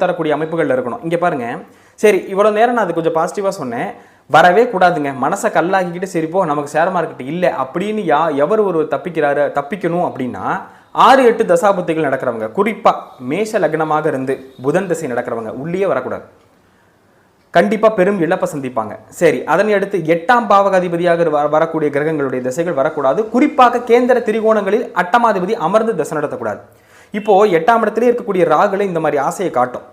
தரக்கூடிய அமைப்புகள் இருக்கணும். இங்கே பாருங்க. சரி இவ்வளோ நேரம் நான் அது கொஞ்சம் பாசிட்டிவாக சொன்னேன். வரவே கூடாதுங்க. மனசை கல்லாக்கிக்கிட்டு சரி போ நமக்கு ஷேர் மார்க்கெட் இல்லை அப்படின்னு யா எவர் ஒரு தப்பிக்கிறாரு தப்பிக்கணும் அப்படின்னா ஆறு எட்டு தசாபுத்திகள் நடக்கிறவங்க குறிப்பா மேஷ லக்னமாக இருந்து புதன் திசை நடக்கிறவங்க உள்ளே வரக்கூடாது. கண்டிப்பா பெரும் இழப்பை சந்திப்பாங்க. சரி அதனை அடுத்து எட்டாம் பாவகாதிபதியாக வர- வரக்கூடிய கிரகங்களுடைய திசைகள் வரக்கூடாது. குறிப்பாக கேந்திர திரிகோணங்களில் அட்டமாதிபதி அமர்ந்து திசை நடத்தக்கூடாது. இப்போ எட்டாம் இடத்துலேயே இருக்கக்கூடிய ராகுல இந்த மாதிரி ஆசையை காட்டும்.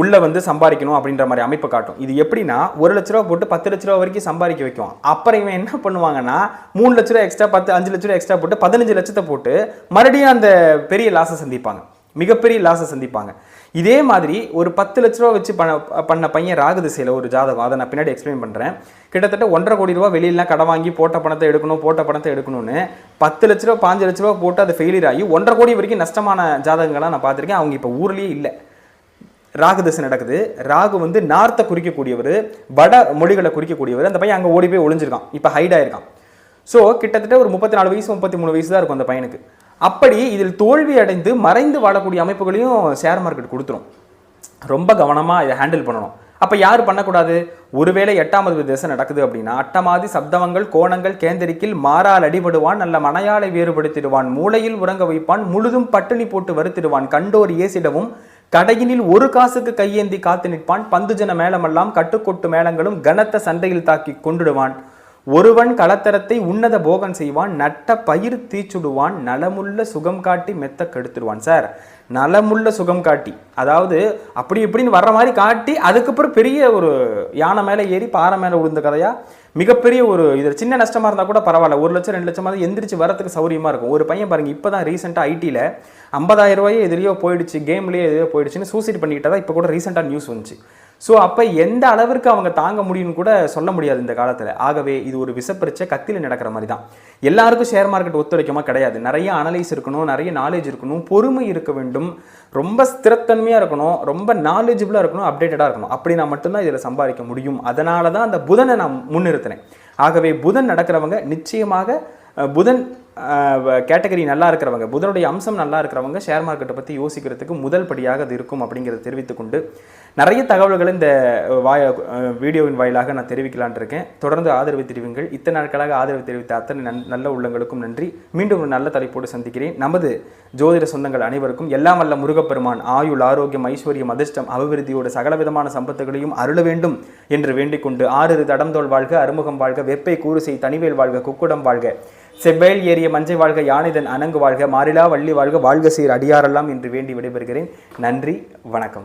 உள்ள வந்து சம்பாதிக்கணும் அப்படின்ற மாதிரி அமைப்பை காட்டும். இது எப்படின்னா ஒரு லட்ச ரூபா போட்டு பத்து லட்ச ரூபா வரைக்கும் சம்பாதிக்க வைக்கும். அப்புறம் இவன் என்ன பண்ணுவாங்கன்னா மூணு லட்ச ரூபா எக்ஸ்ட்ரா பத்து அஞ்சு லட்ச ரூபா எக்ஸ்ட்ரா போட்டு பதினஞ்சு லட்சத்தை போட்டு மறுபடியும் அந்த பெரிய லாஸை சந்திப்பாங்க. மிகப்பெரிய லாஸை சந்திப்பாங்க. இதே மாதிரி ஒரு பத்து லட்ச ரூபா வச்சு பண்ண பண்ண பையன் ராகு திசையில் ஒரு ஜாதகம். அதை நான் பின்னாடி எக்ஸ்பிளைன் பண்ணுறேன் கிட்டத்தட்ட ஒன்றரை கோடி ரூபா வெளியிலாம் கடை வாங்கி போட்ட பணத்தை எடுக்கணும் போட்ட பணத்தை எடுக்கணும்னு பத்து லட்ச ரூபா பாஞ்சு லட்ச ரூபா போட்டு அது ஃபெயிலியர் ஆகி ஒன்றரை கோடி வரைக்கும் நஷ்டமான ஜாதகங்களாக நான் பார்த்துருக்கேன். அவங்க இப்போ ஊர்லேயே இல்லை. ராகு திசை நடக்குது. ராகு வந்து நார்த்தை குறிக்கக்கூடியவர் வட மொழிகளை குறிக்கக்கூடியவர். அந்த பையன் அங்கே ஓடி போய் ஒளிஞ்சிருக்கான். இப்போ ஹைட் ஆயிருக்கான். ஸோ கிட்டத்தட்ட ஒரு முப்பத்தி நாலு வயசு முப்பத்தி மூணு வயசு தான் இருக்கும் அந்த பையனுக்கு. அப்படி இதில் தோல்வி அடைந்து மறைந்து வாழக்கூடிய அமைப்புகளையும் ஷேர் மார்க்கெட் கொடுத்துரும். ரொம்ப கவனமாக இதை ஹேண்டில் பண்ணணும். அப்போ யார் பண்ணக்கூடாது? ஒருவேளை எட்டாமது திசை நடக்குது அப்படின்னா அட்டமாதி சப்தவங்கள் கோணங்கள் கேந்திரிக்கில் மாறால் அடிபடுவான் நல்ல மனையாளை வேறுபடுத்திடுவான் மூளையில் உறங்க வைப்பான் முழுதும் பட்டினி போட்டு வருத்திடுவான் கண்டோர் ஏசிடவும் கடையினில் ஒரு காசுக்கு கையேந்தி காத்து நிற்பான் பந்துஜன மேளமெல்லாம் கட்டுக்கொட்டு மேளங்களும் கனத்த சண்டையில் தாக்கி கொண்டுடுவான். ஒருவன் களத்தரத்தை உன்னத போகன் செய்வான் நட்ட பயிர் தீச்சுடுவான் நலமுள்ள சுகம் காட்டி மெத்த கெடுத்துடுவான் சார். நலமுள்ள சுகம் காட்டி. அதாவது அப்படி இப்படின்னு வர்ற மாதிரி காட்டி அதுக்கப்புறம் பெரிய ஒரு யானை மேலே ஏறி பாறை மேலே விழுந்த கதையா? மிகப்பெரிய ஒரு இது சின்ன நஷ்டமாக இருந்தால் கூட பரவாயில்ல. ஒரு லட்சம் ரெண்டு லட்சமாக எந்திரிச்சு வரத்துக்கு சௌரியமாக இருக்கும். ஒரு பையன் பாருங்க இப்போ தான் ரீசெண்டாக ஐடியில் ஐம்பதாயிரம் ரூபாயே எதிரியோ போயிடுச்சு கேம்லேயே எதிரியோ போயிடுச்சுன்னு சூசைட் பண்ணிக்கிட்டதா இப்போ கூட ரீசெண்டாக நியூஸ் வந்துச்சு. ஸோ அப்போ எந்த அளவிற்கு அவங்க தாங்க முடியும்னு கூட சொல்ல முடியாது இந்த காலத்தில். ஆகவே இது ஒரு விசப்பரிச்சை கத்தியில் நடக்கிற மாதிரி தான் எல்லாருக்கும் ஷேர் மார்க்கெட் ஒத்துழைக்கமாக கிடையாது. நிறைய அனலைஸ் இருக்கணும் நிறைய நாலேஜ் இருக்கணும் பொறுமை இருக்க வேண்டும். ரொம்ப ஸ்திரத்தன்மையாக இருக்கணும் ரொம்ப நாலேஜபிளாக இருக்கணும் அப்டேட்டடாக இருக்கணும். அப்படின்னா மட்டும்தான் இதில் சம்பாதிக்க முடியும். அதனால தான் அந்த புதனை நான் முன்னிறுத்தினேன் ஆகவே புதன் நடக்கிறவங்க நிச்சயமாக புதன் கேட்டகரி நல்லா இருக்கிறவங்க புதனுடைய அம்சம் நல்லா இருக்கிறவங்க ஷேர் மார்க்கெட்டை பற்றி யோசிக்கிறதுக்கு முதல் படியாக அது இருக்கும் அப்படிங்கிறத தெரிவித்துக்கொண்டு நிறைய தகவல்களை இந்த வாய வீடியோவின் வாயிலாக நான் தெரிவிக்கலான் இருக்கேன். தொடர்ந்து ஆதரவு தெரிவிங்கள். இத்தனை நாட்களாக ஆதரவு தெரிவித்த அத்தனை நன் நல்ல உள்ளங்களுக்கும் நன்றி. மீண்டும் ஒரு நல்ல தலைப்போடு சந்திக்கிறேன். நமது ஜோதிட சொந்தங்கள் அனைவருக்கும் எல்லாம் வல்ல முருகப்பெருமான் ஆயுள் ஆரோக்கியம் ஐஸ்வர்யம் அதிர்ஷ்டம் அபிவிருத்தியோடு சகலவிதமான சம்பத்துகளையும் அருள வேண்டும் என்று வேண்டிக் கொண்டு ஆறு தடம்தோல் வாழ்க அறுமுகம் வாழ்க வெப்பை கூறுசை தனிவேல் வாழ்க குக்குடம் வாழ்க. செவ்வேல் ஏறிய மஞ்சை வாழ்க யானைதன் அணங்கு வாழ்க மாறிலா வள்ளி வாழ்க வாழ்க சீர் அடியாரெல்லாம் என்று வேண்டி விடைபெறுகிறேன். நன்றி வணக்கம்.